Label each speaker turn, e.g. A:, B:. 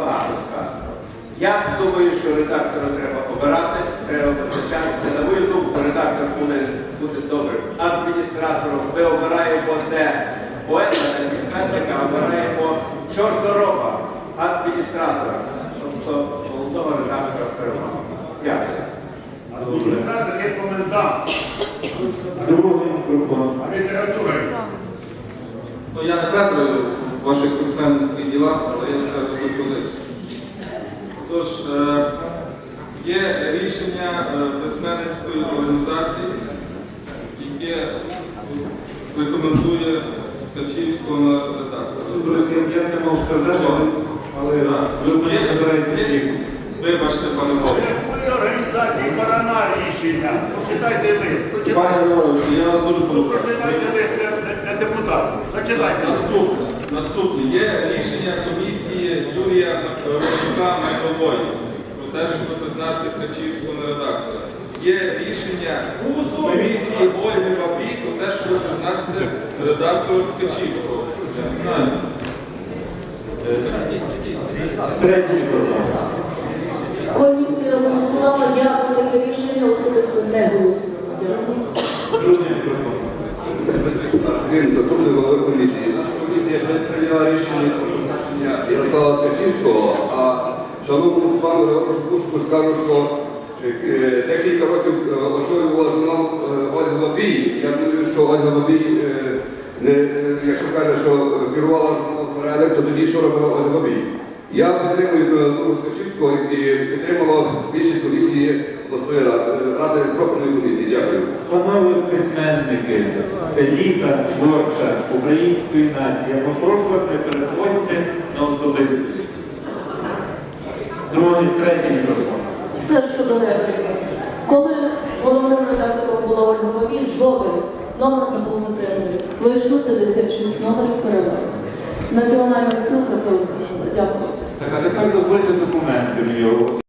A: багато сказано. Я думаю, що редактора треба обирати, треба визначатися. На мою думку, редактор повинен бути добрим адміністратором. Ми обираємо не поета, не письменника, а обираємо чорнороба, адміністратора, тобто головного редактора перемоги. Дякую.
B: Адміністратор є комендант,
C: Другий мікрофон.
B: а література.
D: Ну, я не в ваших письменницьких ділах, але я скажу є рішення е, письменницької організації, яке рекомендує Качівського редактора.
C: Друзі, я це мав сказати, але ви мене забираєте рік.
D: Вибачте, пане.
B: Якої організації барана рішення? Прочитайте лист.
D: Пане
B: Прочитайте.
D: Я вас дуже прошу.
B: прочитайте лист для, депутатів. Зачитайте.
D: Наступне. Наступне. Є рішення комісії Юрія Росюка Майкової те, щоб призначити Ткачівського на редактора. Є рішення комісії Ольги Бабій про те, щоб призначити редактора Ткачівського. Я не знаю.
E: Комісія голосувала, я за таке рішення особисто не голосувала.
F: Він заступник голови комісії. Наша комісія прийняла рішення про призначення Ярослава Ткачівського, а шановному пану Григорію скажу, що е, декілька років е, очолювала журнал е, Ольга Бабій. Я думаю, що Ольга е, е, якщо каже, що керувала порядок, то тоді що робила Ольга Бабій? Я підтримую Дмитру Ткачівського і підтримував більшість комісії обласної ради, ради профільної комісії. Дякую.
C: Панове письменники, еліта творча української нації, я попрошу вас не переходьте на особистість. Другий, третій мікрофон.
E: Це ж щодо репліки. Коли головним редактором була Ольга Бабій, жоден номер не був затриманий. Вийшло 56 номерів перевели. Національна спілка це оцінила. Дякую.
C: Так, а тепер дозвольте документи в його.